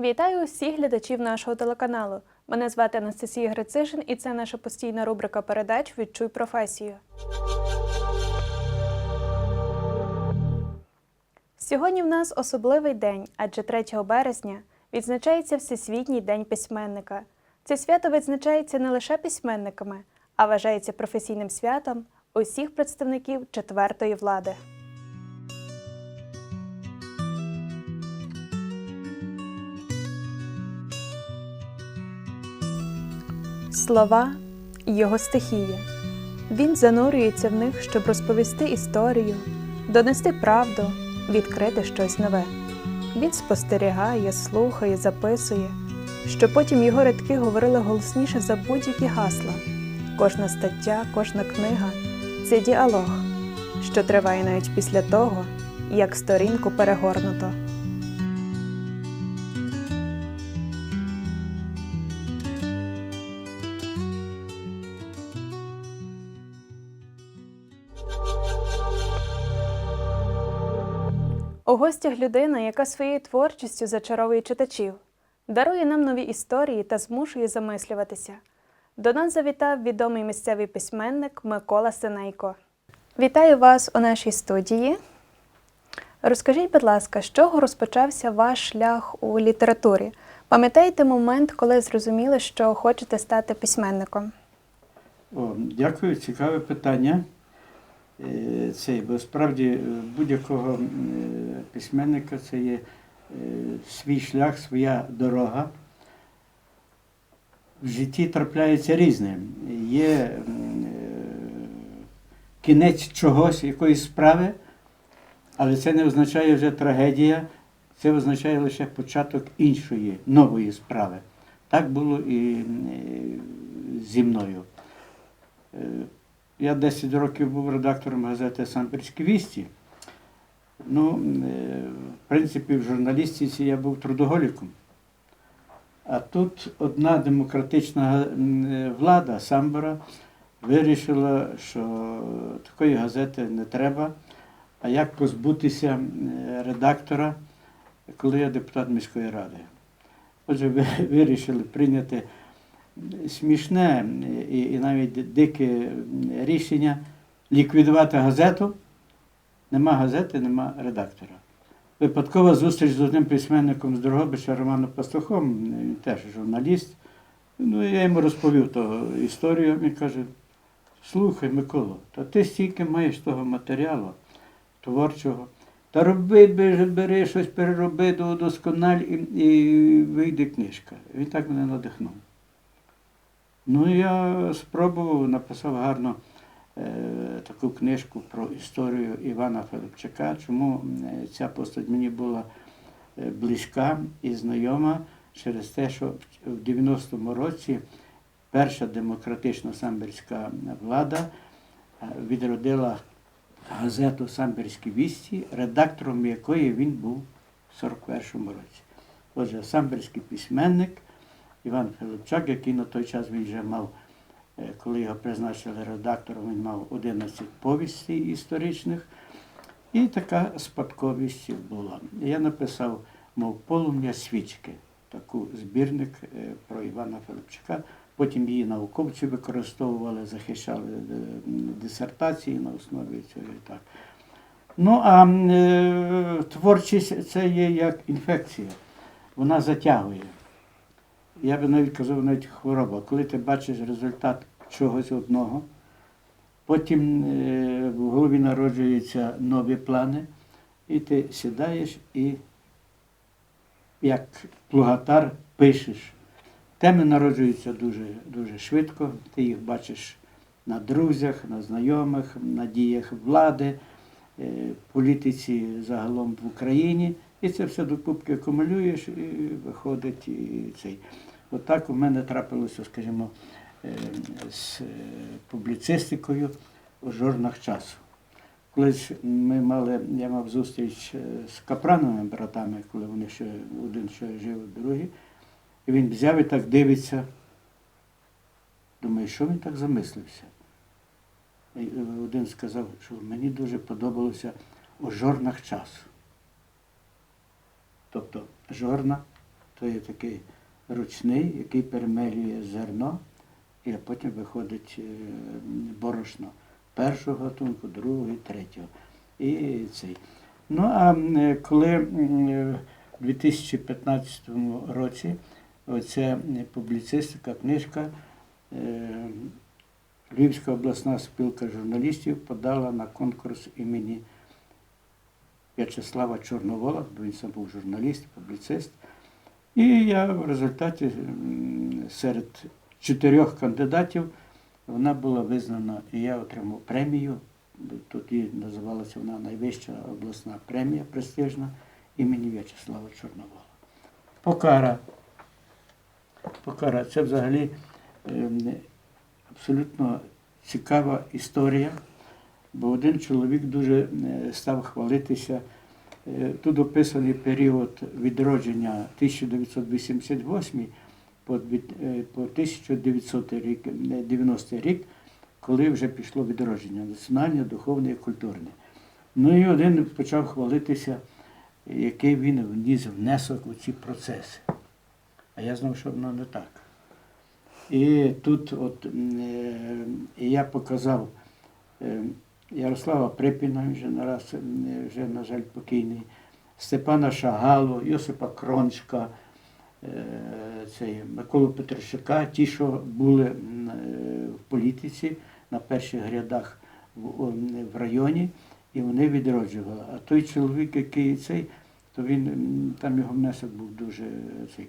Вітаю усіх глядачів нашого телеканалу. Мене звати Анастасія Грицишин і це наша постійна рубрика передач Відчуй професію. Сьогодні в нас особливий день, адже 3 березня відзначається Всесвітній день письменника. Це свято відзначається не лише письменниками, а вважається професійним святом усіх представників четвертої влади. Слова його стихія. Він занурюється в них, щоб розповісти історію, донести правду, відкрити щось нове. Він спостерігає, слухає, записує, щоб потім його рядки говорили голосніше за будь-які гасла. Кожна стаття, кожна книга це діалог, що триває навіть після того, як сторінку перегорнуто. У гостях людина, яка своєю творчістю зачаровує читачів, дарує нам нові історії та змушує замислюватися. До нас завітав відомий місцевий письменник Микола Синейко. Вітаю вас у нашій студії. Розкажіть, будь ласка, з чого розпочався ваш шлях у літературі? Пам'ятаєте момент, коли зрозуміли, що хочете стати письменником? О, дякую, цікаве питання. Е, Це, бо справді е, будь-якого е, письменника це є свій шлях, своя дорога. В житті трапляється різне. Є е, кінець чогось, якоїсь справи, але це не означає вже трагедія, це означає лише початок іншої, нової справи. Так було і е, зі мною. Е, Я 10 років був редактором газети Самбірські вісті. Ну, в принципі, в журналістиці я був трудоголіком. А тут одна демократична е, влада Самбора вирішила, що такої газети не треба. А як позбутися е, редактора, коли я депутат міської ради? Отже, вирішили прийняти смішне і, і навіть дике рішення ліквідувати газету. Нема газети, нема редактора. Випадкова зустріч з одним письменником з Дрогобича Романом Пастухом, він теж журналіст. Ну, я йому розповів ту історію, він каже, слухай, Микола, та ти стільки маєш того матеріалу творчого. Та роби, бери, щось перероби, удоскональ і, і вийде книжка. Він так мене надихнув. Ну, я спробував, написав гарно таку книжку про історію Івана Филипчака. Чому е, ця постать мені була е, близька і знайома через те, що в 90-му році перша демократична самбірська влада е, відродила газету Самбірські вісті, редактором якої він був в 41-му році. Отже, самбірський письменник. Іван Филипчак, який на той час він вже мав, е, коли його призначили редактором, він мав 11 повістей історичних. І така спадковість була. Я написав, мов полум'я свічки, таку збірник е, про Івана Филипчака. Потім її науковці використовували, захищали е, дисертації на основі цього. і Так. Ну, а е, творчість це є як інфекція, вона затягує я би навіть казав, навіть хвороба. Коли ти бачиш результат чогось одного, потім е, в голові народжуються нові плани, і ти сідаєш і як плугатар пишеш. Теми народжуються дуже, дуже швидко, ти їх бачиш на друзях, на знайомих, на діях влади, е, політиці загалом в Україні. І це все докупки акумулюєш і виходить і цей. Отак у мене трапилося, скажімо, з е, публіцистикою у жорнах часу. Колись ми мали, я мав зустріч е, з капрановими братами, коли вони ще один ще жив, другий. І він взяв і так дивиться. Думаю, що він так замислився? І, е, Один сказав, що мені дуже подобалося у жорнах часу. Тобто жорна то є такий ручний, який перемелює зерно, і потім виходить е, борошно першого гатунку, другого і третього. І цей. Ну а е, коли е, в 2015 році оця публіцистика, книжка, Львівська обласна спілка журналістів подала на конкурс імені В'ячеслава Чорновола, бо він сам був журналіст, публіцист. І я в результаті серед чотирьох кандидатів вона була визнана, і я отримав премію. Тоді називалася вона найвища обласна премія престижна імені В'ячеслава Чорновола. Покара. Покара це взагалі ем, абсолютно цікава історія, бо один чоловік дуже е, став хвалитися. Е, Тут описаний період відродження 1988 по дві- е, по 1990 рік, е, 90 рік, коли вже пішло відродження національне, духовне і культурне. Ну і один почав хвалитися, який він вніс внесок у ці процеси. А я знав, що воно не так. І тут от, е, я показав е, Ярослава Припіна, вже нараз, е, вже, на жаль, покійний, Степана Шагалу, Йосипа Крончка, е, цей, Миколу Петрощака, ті, що були е, в політиці на перших рядах в, в районі, і вони відроджували. А той чоловік, який цей, то він там його внесок був дуже е, цей.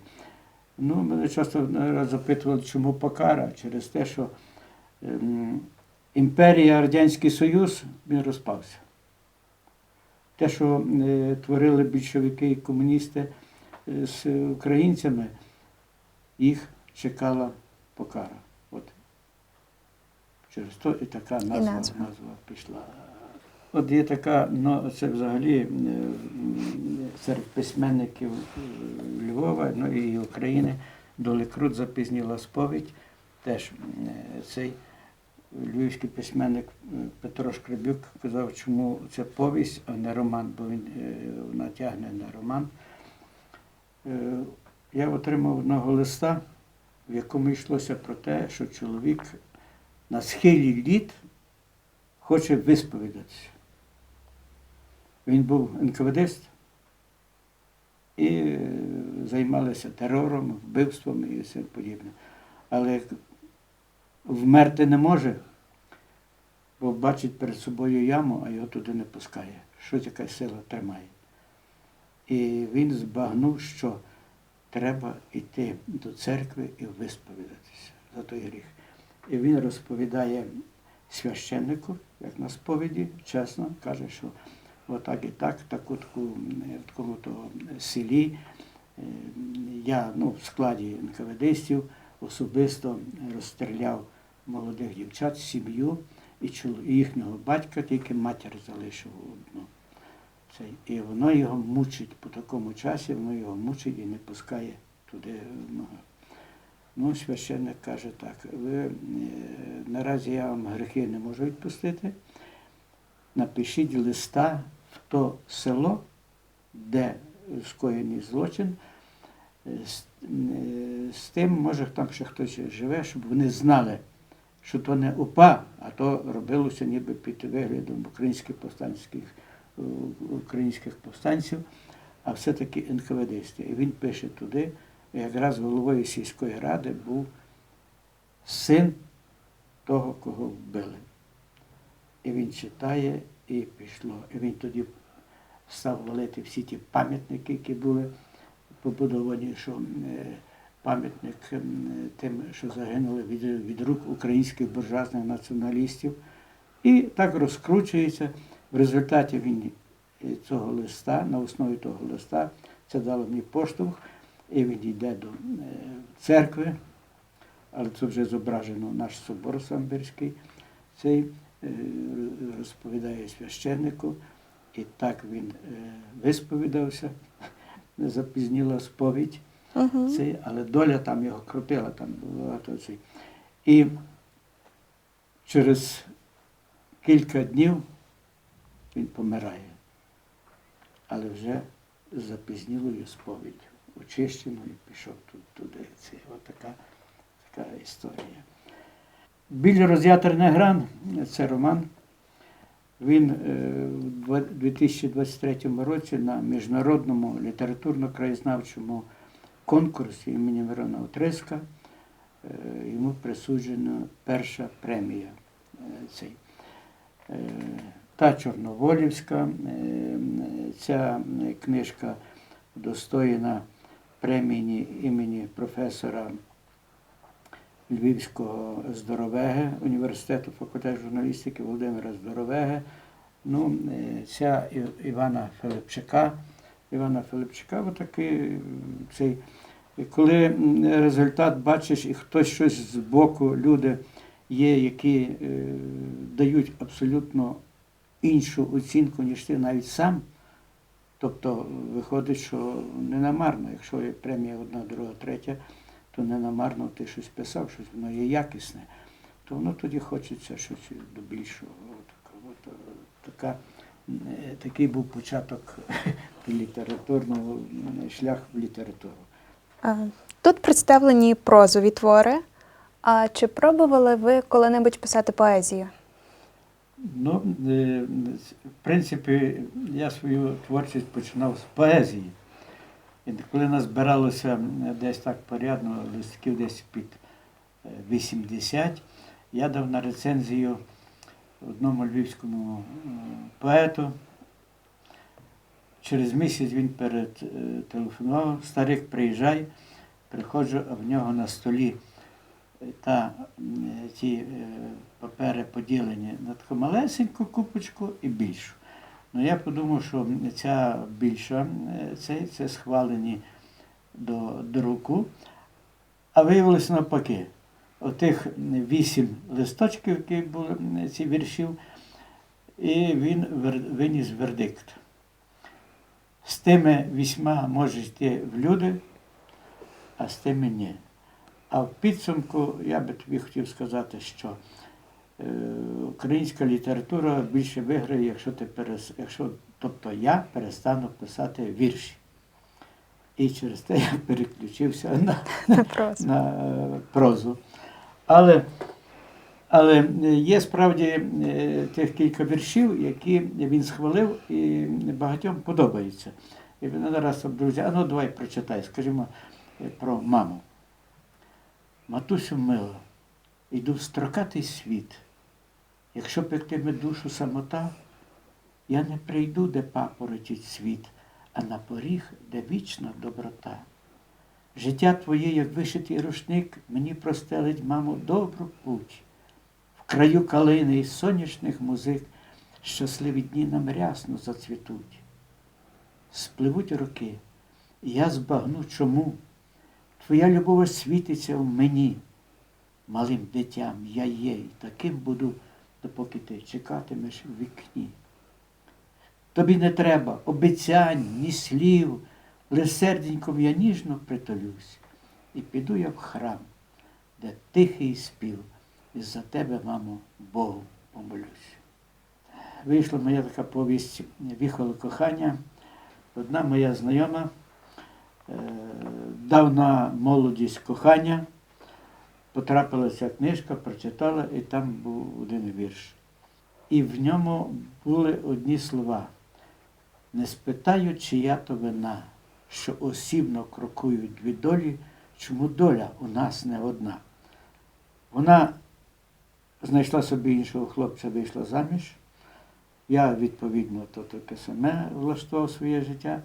Ну, мене часто раз запитували, чому Покара, через те, що імперія Радянський Союз він розпався. Те, що е, творили більшовики і комуністи е, з українцями, їх чекала Покара. От. Через то і така назва, назва. назва пішла. От є така, ну це взагалі е, серед письменників е, Львова, ну і України, Долекрут запізніла сповідь. Теж е, цей львівський письменник Петро Шкребюк казав, чому це повість, а не роман, бо він вона тягне на роман. Е, Я отримав одного листа, в якому йшлося про те, що чоловік на схилі літ хоче висповідатися. Він був НКВДист і е, займалися терором, вбивством і все подібне. Але вмерти не може, бо бачить перед собою яму, а його туди не пускає. Що така сила тримає. І він збагнув, що треба йти до церкви і висповідатися за той гріх. І він розповідає священнику, як на сповіді, чесно, каже, що отак і так, таку, таку, е, в такому-то селі е, я ну, в складі НКВДистів особисто розстріляв молодих дівчат, сім'ю і їхнього батька, тільки матір залишив одну. І воно його мучить по такому часі, воно його мучить і не пускає туди. Ну, ну священник каже так, ви е, наразі я вам грехи не можу відпустити. Напишіть листа в то село, де скоєний злочин, е, з, е, з тим, може там ще хтось живе, щоб вони знали, що то не УПА, а то робилося ніби під виглядом українських повстанських, українських повстанців, а все-таки НКВДисти. І він пише туди, якраз головою сільської ради був син того, кого вбили. І він читає, і пішло. І він тоді став валити всі ті пам'ятники, які були побудовані, що е, пам'ятник тим, що загинули від, від рук українських буржуазних націоналістів. І так розкручується. В результаті він е, цього листа, на основі того листа, це дало мені поштовх, і він йде до е, церкви, але це вже зображено наш собор Самбирський, цей е, розповідає священнику, і так він висповідався, запізніла сповідь, Угу. цей, але доля там його крутила, там багато цей. І через кілька днів він помирає. Але вже запізнілою сповіддю. Очищеною пішов тут, туди. Це отака така історія. Біль роз'ятерний гран це роман. Він е, в 2023 році на міжнародному літературно-краєзнавчому конкурсі імені Мирона Отриска е, йому присуджена перша премія. е, цей. Та Чорноволівська, е, ця книжка удостоєна премії імені професора Львівського здоровеги університету факультету журналістики Володимира Здоровеги. Ну, е, ця Івана Филипчака. Івана Филипчака, отакий цей. Коли результат бачиш, і хтось щось з боку, люди є, які е, дають абсолютно іншу оцінку, ніж ти навіть сам. Тобто виходить, що не намарно, якщо є премія одна, друга, третя, то не намарно ти щось писав, щось воно є якісне, то воно тоді хочеться щось до більшого. От, е, така, е, такий був початок літературного м, шлях в літературу. Тут представлені прозові твори. А чи пробували ви коли-небудь писати поезію? Ну, е, в принципі, я свою творчість починав з поезії. І коли нас збиралося десь так порядно, листків десь під е, 80, я дав на рецензію одному львівському е, поету. Через місяць він перетелефонував, старик приїжджай, приходжу, а в нього на столі е, та м, е, папери поділені на таку малесеньку купочку і більшу. Ну я подумав, що ця більша, це, це схвалені до друку, а виявилося навпаки. Отих вісім листочків, які були ці віршів, і він виніс вердикт. З тими вісьма можеш йти в люди, а з тими ні. А в підсумку я би тобі хотів сказати, що е, українська література більше виграє, якщо ти перес... якщо, тобто я перестану писати вірші. І через те я переключився на, На прозу. на е, прозу. Але, але є справді е, тих кілька віршів, які він схвалив і багатьом подобається. І він зараз друзі, а ну давай прочитай, скажімо, е, про маму. Матусю мила, йду в строкатий світ. Якщо пектиме душу самота, я не прийду, де папоротить світ, а на поріг, де вічна доброта. Життя твоє, як вишитий рушник, мені простелить, мамо, добру путь. В краю калини і сонячних музик щасливі дні нам рясно зацвітуть. Спливуть роки, і я збагну чому. Твоя любов світиться в мені. Малим дитям я є, і таким буду, допоки ти чекатимеш в вікні. Тобі не треба обіцянь, ні слів, лише серденьком я ніжно притулюсь, і піду я в храм, де тихий спів, і за тебе, мамо, Богу помолюсь. Вийшла моя така повість Віхоло кохання. Одна моя знайома е, давна молодість кохання. Потрапилася книжка, прочитала, і там був один вірш. І в ньому були одні слова. Не спитаю, чия то вина, що осібно крокують дві долі, чому доля у нас не одна. Вона знайшла собі іншого хлопця, вийшла заміж. Я, відповідно, то таке саме влаштував своє життя.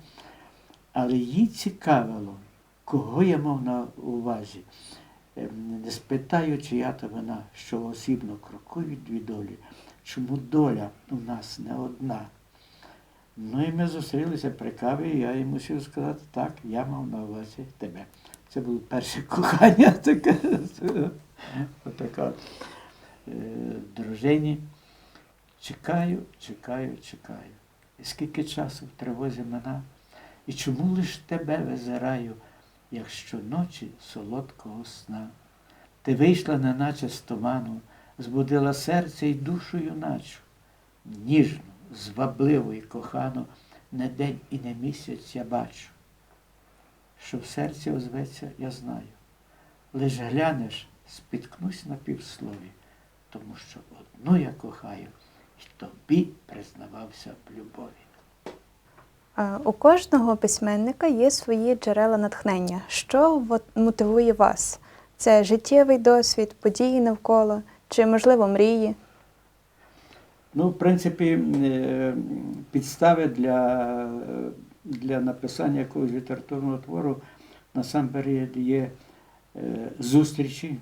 Але їй цікавило, кого я мав на увазі. Ем, Не спитаю, чия то вона, що осібно крокують дві долі, чому доля у нас не одна. Ну і ми зустрілися при каві, і я йому мусив сказати, так, я мав на увазі тебе. Це було перше кохання таке. Отака е, дружині. Чекаю, чекаю, чекаю. І скільки часу в тривозі мина, і чому лиш тебе визираю, як щоночі солодкого сна. Ти вийшла, неначе з туману, збудила серце й душу юначу. ніжну, звабливу і кохану, не день і не місяць я бачу. Що в серці озветься, я знаю. Лиш глянеш, спіткнусь на півслові, тому що одну я кохаю, і тобі признавався в любові. У кожного письменника є свої джерела натхнення. Що мотивує вас? Це життєвий досвід, події навколо, чи, можливо, мрії? Ну, в принципі, е, підстави для, для написання якогось літературного твору насамперед є е, зустрічі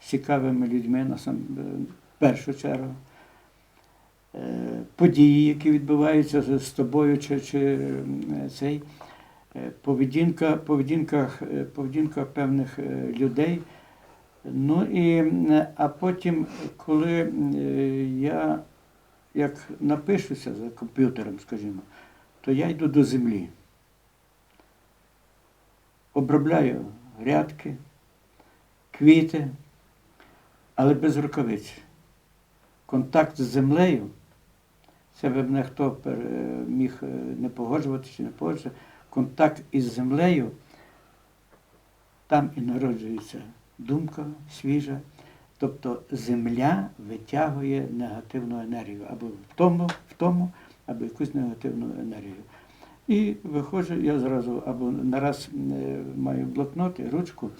з цікавими людьми, насам, е, першу чергу. Події, які відбуваються з тобою, чи, чи цей, е, поведінка, поведінка, е, поведінка певних е, людей. Ну і а потім, коли я як напишуся за комп'ютером, скажімо, то я йду до землі. Обробляю грядки, квіти, але без рукавиць. Контакт з землею, це би мене хто міг е, не погоджувати чи не погоджуватися, контакт із землею, там і народжується думка свіжа. Тобто земля витягує негативну енергію або в тому, в тому, або якусь негативну енергію. І виходжу, я зразу або нараз е, маю блокнот і ручку,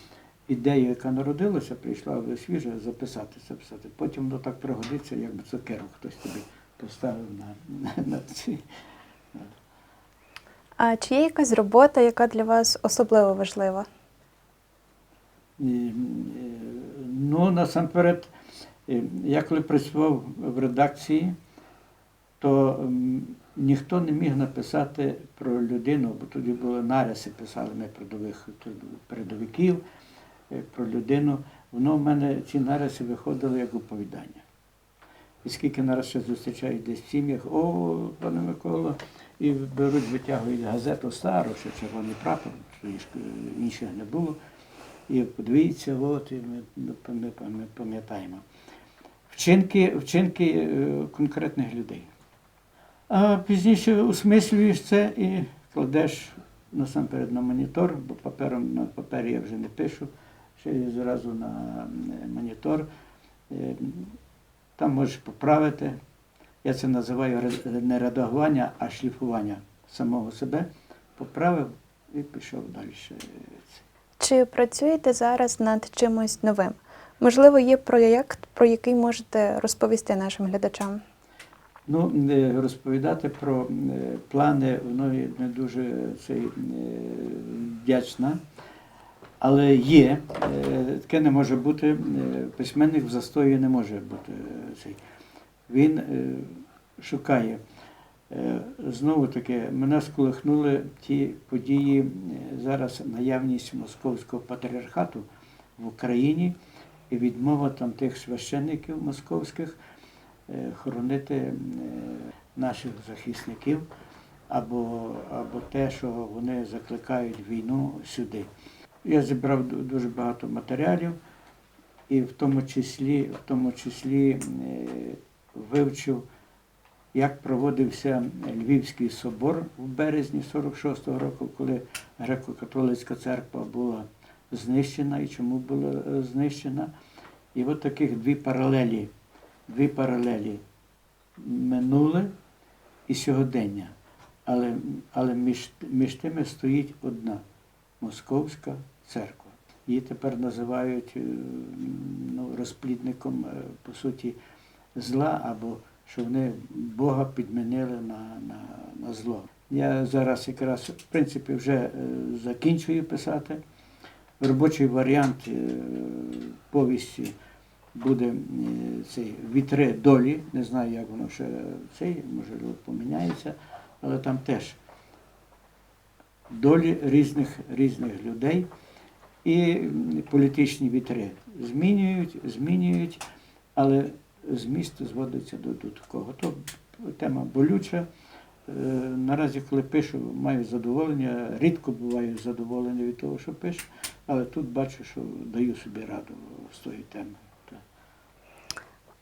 ідею, яка народилася, прийшла свіжа, записати, записати. Потім воно так пригодиться, якби цукерок хтось тобі поставив на, на, на ці. А чи є якась робота, яка для вас особливо важлива? І, е, Ну, насамперед, е, я коли працював в редакції, то ніхто не міг написати про людину, бо тоді були нариси, писали ми передових передовиків, е, про людину. Воно в мене ці нариси виходили як оповідання. І скільки нараз ще зустрічають десь в сім'ях, о, пане Микола, і беруть, витягують газету стару, ще червоний прапор, е, інших не було. І подивіться, от, і ми, ми, ми, пам'ятаємо. Вчинки, вчинки е, конкретних людей. А пізніше осмислюєш це і кладеш насамперед на монітор, бо папером на папері я вже не пишу, ще зразу на е, монітор. Там можеш поправити. Я це називаю не редагування, а шліфування самого себе. Поправив і пішов далі. Чи працюєте зараз над чимось новим? Можливо, є проєкт, про який можете розповісти нашим глядачам? Ну, розповідати про е, плани, воно не дуже цей, е, вдячна. Але є, е, таке не може бути, е, письменник в застої не може бути е, цей. Він шукає. Знову таки, мене сколихнули ті події, зараз наявність московського патріархату в Україні і відмова там тих священників московських хоронити наших захисників, або, або те, що вони закликають війну сюди. Я зібрав дуже багато матеріалів, і в тому числі, в тому числі е, вивчив, як проводився Львівський собор в березні 46-го року, коли греко-католицька церква була знищена і чому була е, знищена. І от таких дві паралелі, дві паралелі минуле і сьогодення. Але, але між, між тими стоїть одна Московська церква. Її тепер називають е, ну, розплідником, е, по суті, зла, або що вони Бога підмінили на, на, на зло. Я зараз якраз, в принципі, вже е, закінчую писати. Робочий варіант повісті буде цей вітри долі. Не знаю, як воно ще цей, можливо, поміняється, але там теж долі різних, різних людей і політичні вітри змінюють, змінюють, але зміст зводиться до, до такого. То тема болюча. Е, Наразі, коли пишу, маю задоволення, рідко буваю задоволений від того, що пишу, але тут бачу, що даю собі раду з тої теми.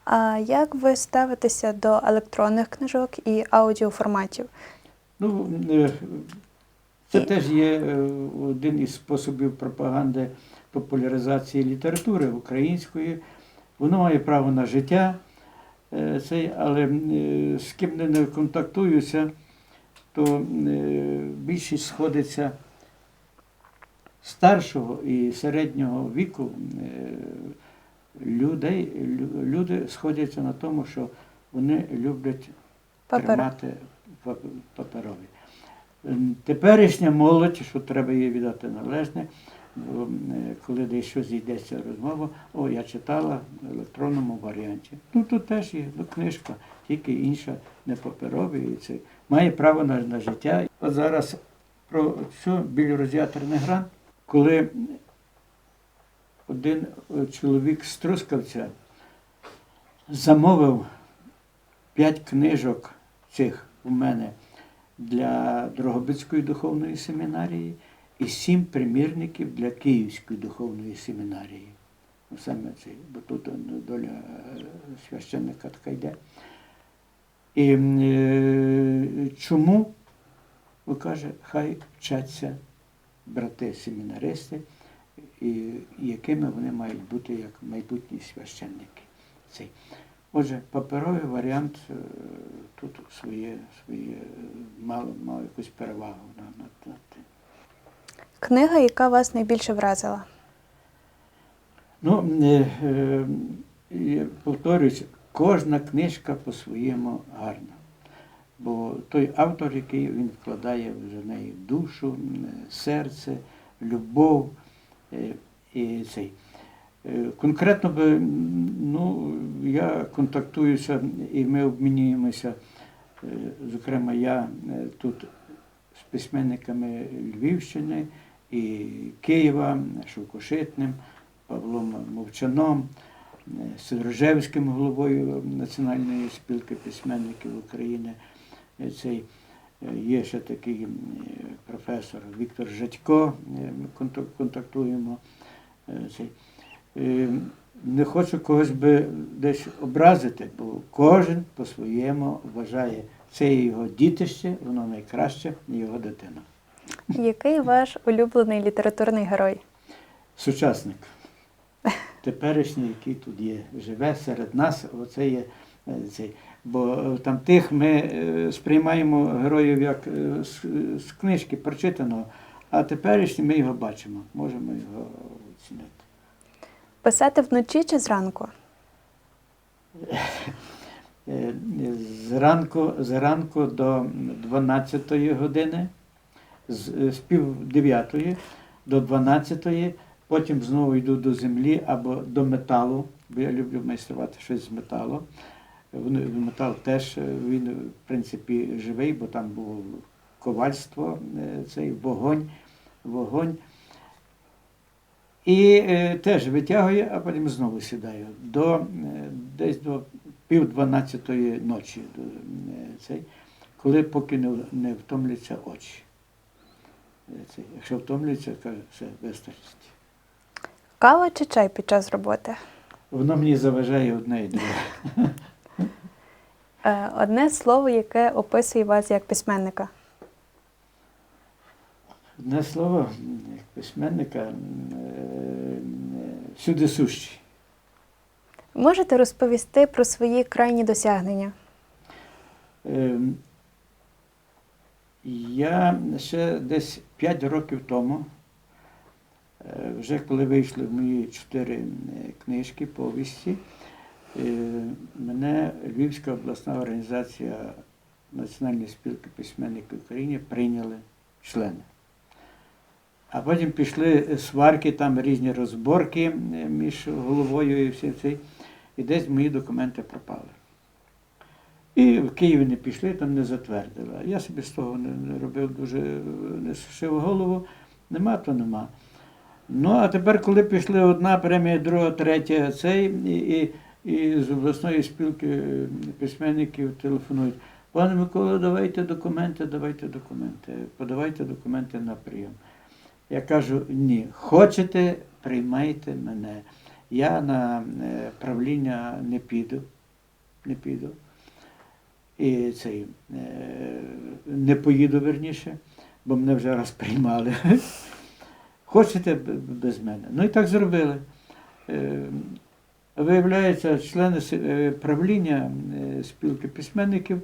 А як ви ставитеся до електронних книжок і аудіоформатів? Ну, е, це теж є е, один із способів пропаганди популяризації літератури української. Воно має право на життя, е, але е, з ким не- контактуюся, то більшість сходиться старшого і середнього віку людей, люди сходяться на тому, що вони люблять тримати паперові. Ем, Теперішня молодь, що треба їй віддати належне, е, коли десь щось йдеться розмова, о, я читала в електронному варіанті. Ну тут теж є ну, книжка, тільки інша, не паперові. І це має право на, на життя. От зараз про цю більрозіаторний грант, коли один е, чоловік з Трускавця замовив п'ять книжок цих у мене для Дрогобицької духовної семінарії і сім примірників для Київської духовної семінарії. Ну, Саме це, бо тут ну, доля е, священника така йде. І е, чому? Бо каже, хай вчаться брати-семінаристи, і якими вони мають бути як майбутні священники. Отже, паперовий варіант е, тут своє, своє е, мав, мав якусь перевагу над, тим. Книга, яка вас найбільше вразила? Ну, е, е, я кожна книжка по-своєму гарна. Бо той автор, який він вкладає в неї душу, серце, любов е, і цей. Е, Конкретно би, ну, я контактуюся і ми обмінюємося, е, зокрема, я е, тут з письменниками Львівщини і Києва, Шовкошитним, Павлом Мовчаном, е, головою Національної спілки письменників України. Цей є ще такий професор Віктор Жадько, ми контак- контактуємо. Цей. Не хочу когось би десь образити, бо кожен по-своєму вважає це його дітище, воно найкраще, його дитина. Який ваш улюблений літературний герой? Сучасник. Теперішній, який тут є, живе серед нас, оце є е, цей. Бо е, там тих ми е, сприймаємо героїв як з книжки прочитаного, а теперішній ми його бачимо, можемо його оцінити. Писати вночі чи зранку? Зранку, зранку до 12 години, з, з пів 9 до 12, потім знову йду до землі або до металу, бо я люблю майструвати щось з металу. Метал теж він, в принципі, живий, бо там було ковальство, е, цей вогонь, вогонь. І е, теж витягує, а потім знову сідаю. До, е, десь до пів дванадцятої ночі, до, е, цей, коли поки не, не втомляться очі. Е, Цей, якщо втомлюється, каже, все, вистачить. Кава чи чай під час роботи? Воно мені заважає одне і друге. Е, Одне слово, яке описує вас як письменника. Одне слово, як письменника, е, всюди сущий. Можете розповісти про свої крайні досягнення? Ем, Я ще десь 5 років тому, е, вже коли вийшли мої чотири книжки, повісті, е, мене Львівська обласна організація Національної спілки письменників України прийняли члени. А потім пішли сварки, там різні розборки е, між головою і всім цим, і десь мої документи пропали. І в Києві не пішли, там не затвердили. Я собі з того не, робив дуже, не сушив голову. Нема, то нема. Ну, а тепер, коли пішли одна премія, друга, третя, цей, і, і, і з обласної спілки письменників телефонують. Пане Микола, давайте документи, давайте документи, подавайте документи на прийом. Я кажу, ні, хочете, приймайте мене. Я на е, правління не піду, не піду. І цей, е, не поїду верніше, бо мене вже раз приймали. Хочете без мене? Ну і так зробили. Е, Виявляється, члени правління спілки письменників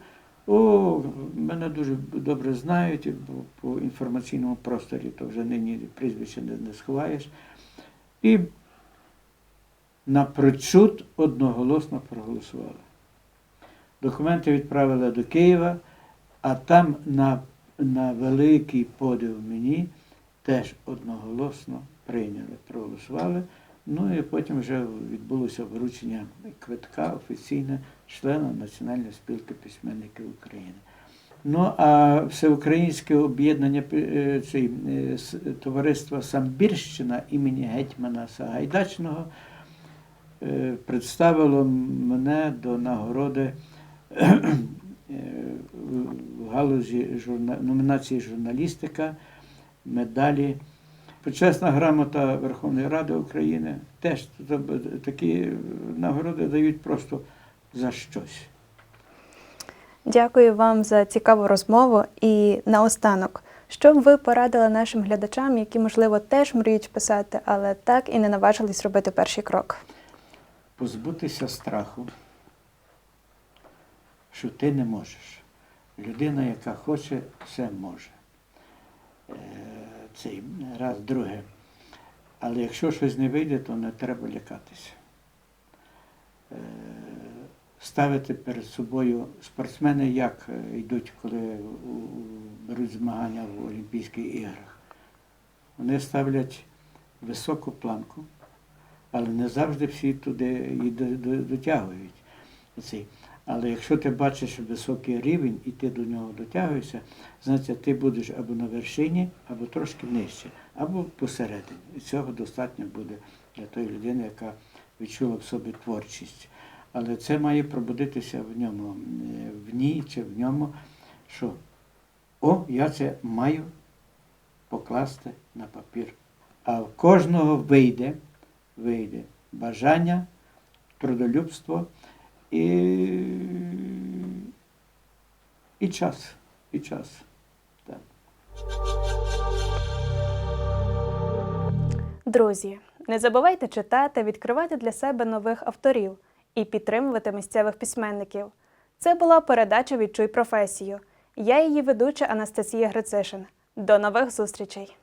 о, мене дуже добре знають по, по інформаційному просторі, то вже нині прізвище не сховаєш. І напрочуд одноголосно проголосували. Документи відправили до Києва, а там на, на великий подив мені теж одноголосно прийняли, проголосували. Ну і потім вже відбулося вручення квитка офіційне члена Національної спілки письменників України. Ну а всеукраїнське об'єднання е, е, товариства Самбірщина імені гетьмана Сагайдачного е, представило мене до нагороди в галузі журна... номінації журналістика, медалі. Почесна грамота Верховної Ради України. Теж такі нагороди дають просто за щось. Дякую вам за цікаву розмову. І наостанок, що б ви порадили нашим глядачам, які, можливо, теж мріють писати, але так і не наважились робити перший крок? позбутися страху, що ти не можеш. Людина, яка хоче, все може. Цей раз, друге. Але якщо щось не вийде, то не треба лякатися. Е, Ставити перед собою спортсмени, як е, йдуть, коли беруть змагання в Олімпійських іграх. Вони ставлять високу планку, але не завжди всі туди до- дотягують. Але якщо ти бачиш високий рівень і ти до нього дотягуєшся, значить ти будеш або на вершині, або трошки нижче, або посередині. І цього достатньо буде для тої людини, яка відчула в собі творчість. Але це має пробудитися в ньому, е, в ній чи в ньому, що о, я це маю покласти на папір. А в кожного вийде, вийде бажання, трудолюбство і, і час. І час. Так. Друзі, не забувайте читати, відкривати для себе нових авторів і підтримувати місцевих письменників. Це була передача Відчуй професію. Я її ведуча Анастасія Грицишин. До нових зустрічей!